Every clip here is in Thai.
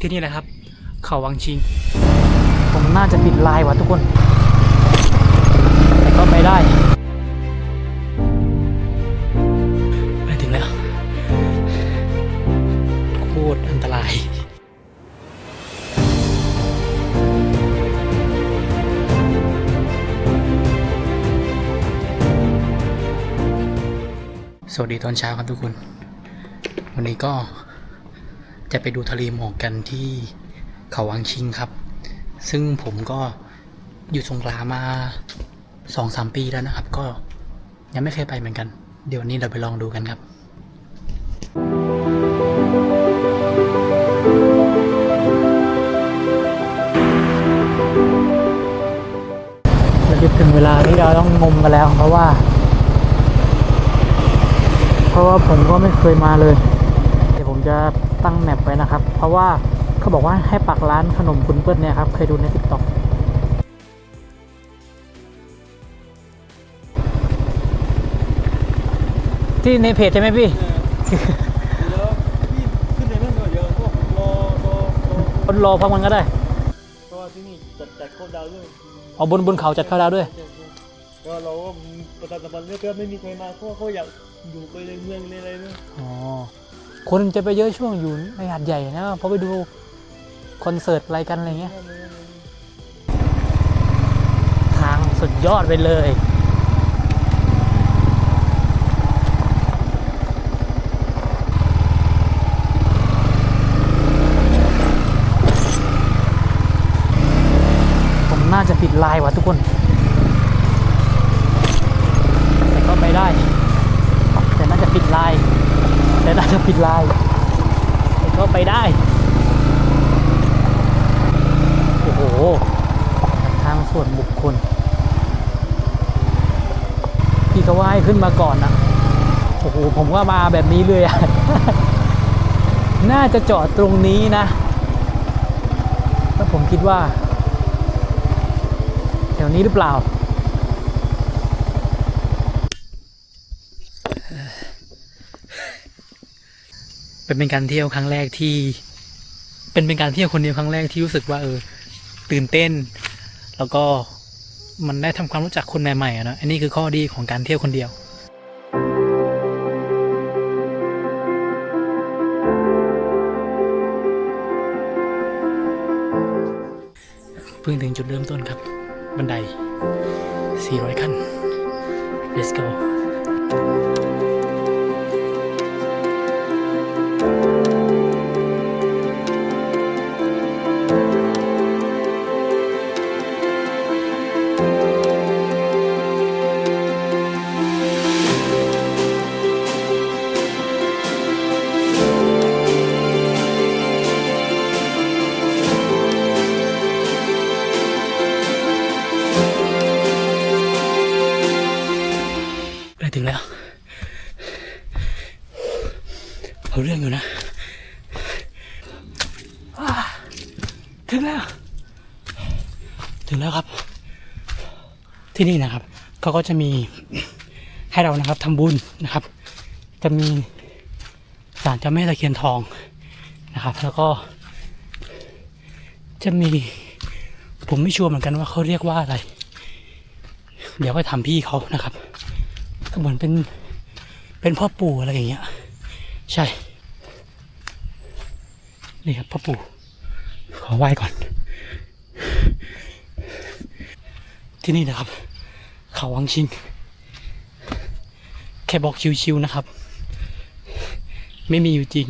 ที่นี่แหละครับ เขาวังชิง ผมน่าจะปิดไลน์ว่ะทุกคน แต่ก็ไปได้ ไปถึงแล้ว โคตรอันตรายสวัสดีตอนเช้าครับทุกคน วันนี้ก็ จะไปดูทะเลหมอกกันที่เขาวังชิงครับ ซึ่งผมก็อยู่สงขลามาสองสามปีแล้วนะครับ ก็ยังไม่เคยไปเหมือนกัน เดี๋ยววันนี้เราไปลองดูกันครับ เราจะถึงเวลาที่เราต้องงมกันแล้วเพราะว่า เพราะว่าผมก็ไม่เคยมาเลย เดี๋ยวผมจะ ตั้งแมปไว้นะครับ เพราะว่าเขาบอกว่าให้ปักร้านขนมคุณเปิ้ลเนี่ยครับ เคยดูในทิกตอกที่ในเพจใช่ไหมพี่ขึ้นในนั้นหน่อยเดียวก็รอรอรอคนรอพักมันก็ได้เพราะว่าที่นี่จัดจัดเข้าดาวด้วยเอาบนบนเขาจัดเข้าดาวด้วยก็เราก็ประชาสัมพันธ์เรื่อยๆไม่มีใครมาเพราะเขาอยากอยู่ไปในเมืองในอะไรเนี่ยอ๋อ คนจะไปเยอะช่วงอยู่ในหาดใหญ่นะเพราะไปดูคอนเสิร์ตอะไรกันอะไรเงี้ยทางสุดยอดไปเลยผมน่าจะปิดลน์ว่ะทุกคน แต่ก็ไปได้ แต่น่าจะปิดลน์ แต่น่าจะปิดลน์แต่ก็ไปได้ โอ้โห ทางส่วนบุคคลพี่เขาว่าให้ขึ้นมาก่อนนะโอ้โห ผมว่ามาแบบนี้เลยอะน่าจะจอดตรงนี้นะแล้วผมคิดว่า แถวนี้หรือเปล่า เป็นเป็นการเที่ยวครั้งแรกที่ เป็นเป็นการเที่ยวคนเดียวครั้งแรกที่รู้สึกว่า เออ ตื่นเต้น แล้วก็มันได้ทำความรู้จักคนใหม่ๆอะนะอันนี้คือข้อดีของการเที่ยวคนเดียวเพิ่งถึงจุดเริ่มต้นครับ บันได 400 ขั้น let's go ถึงแล้ว เอาเรื่องอยู่นะอ่าถึงแล้ว ถึงแล้วครับ ที่นี่นะครับ เขาก็จะมีให้เรานะครับทำบุญนะครับ จะมีศาลเจ้าแม่ตะเคียนทองนะครับ แล้วก็ จะมีผมไม่ชัวร์เหมือนกันว่าเขาเรียกว่าอะไร เดี๋ยวไปถามพี่เขานะครับ ก็เหมือนเป็นเป็นพ่อปู่อะไรอย่างเงี้ย ใช่ นี่ครับพ่อปู่ ขอไหว้ก่อน ที่นี่นะครับ เขาวังชิง แค่บอกชิวๆนะครับ ไม่มีอยู่จริง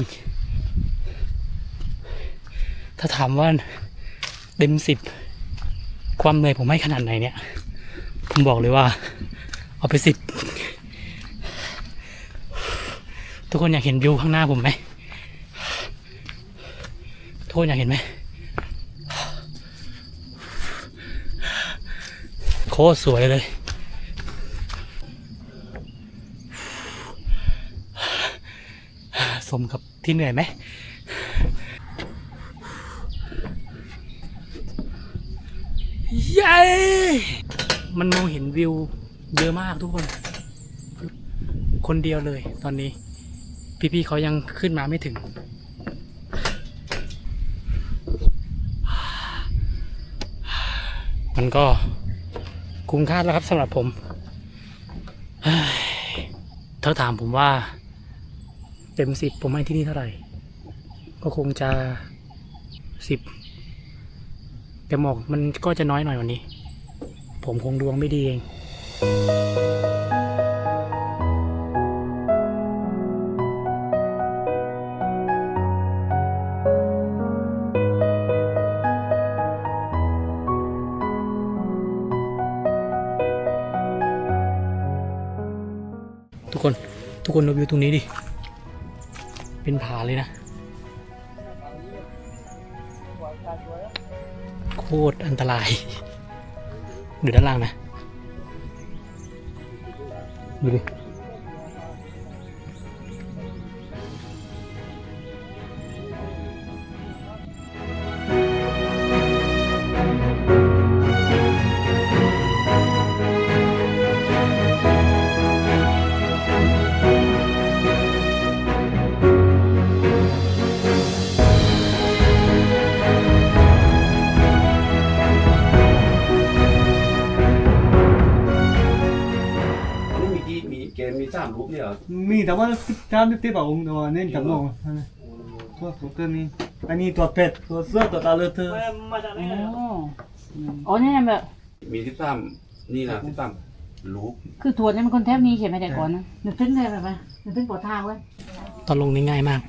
ถ้าถามว่าเต็มสิบความเหนื่อยผมให้ขนาดไหนเนี่ย ผมบอกเลยว่า เอาไปสิบ ทุกคนอยากเห็นวิวข้างหน้าผมไหมทุกคนอยากเห็นไหมโคตรสวยเลย สมกับที่เหนื่อยไหมเย้มันมองเห็นวิวเยอะมากทุกคน คนเดียวเลยตอนนี้ พี่ๆเขายังขึ้นมาไม่ถึง มันก็คุ้มค่าแล้วครับสำหรับผมเธอถามผมว่า เต็มสิบผมให้ที่นี่เท่าไหร่ ก็คงจะสิบแต่หมอกมันก็จะน้อยหน่อยวันนี้ ผมคงดวงไม่ดีเอง ทุกคน ทุกคนดูวิวตรงนี้ดิ เป็นผาเลยนะ โคตรอันตราย ดูด้านล่างนะ ดูดิ กี่มีเกมมีสามรูปเนี่ยเหรอมีแต่ว่าจานที่แบบองค์ตัวเน้นจำลองตัวตัวเกินนี้อันนี้ตัวเป็ดตัวเสื้อตัวตาเลือดเธออ๋ออ๋อนี่แบบมีที่สามนี่นะที่สามรูปคือถั่วนี่มันคนแทบนี้ใช่ไหมแต่ก่อนนะนึกถึงเลยแบบว่านึกถึงปอดทางเว้ยตอนลงนี่ง่ายมาก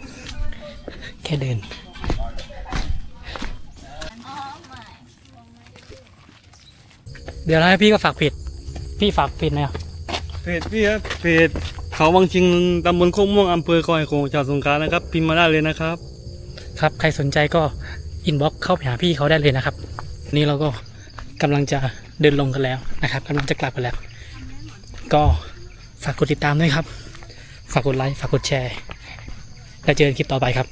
แค่เดินเดี๋ยวให้พี่ก็ฝากเพจพี่ฝากเพจหน่อยอะ เป็ดพี่ครับเป็ดเขาวังชิงตำบลโคกม่วงอำเภอคอยโขงจังหวัดสงขลานะครับ พิมพ์มาได้เลยนะครับ ครับ ใครสนใจก็อินบ็อกเข้าไปหาพี่เขาได้เลยนะครับ นี่เราก็กำลังจะเดินลงกันแล้วนะครับกำลังจะกลับกันแล้ว ก็ฝากกดติดตามด้วยครับ ฝากกดไลค์ฝากกดแชร์ แล้วเจอกันคลิปต่อไปครับ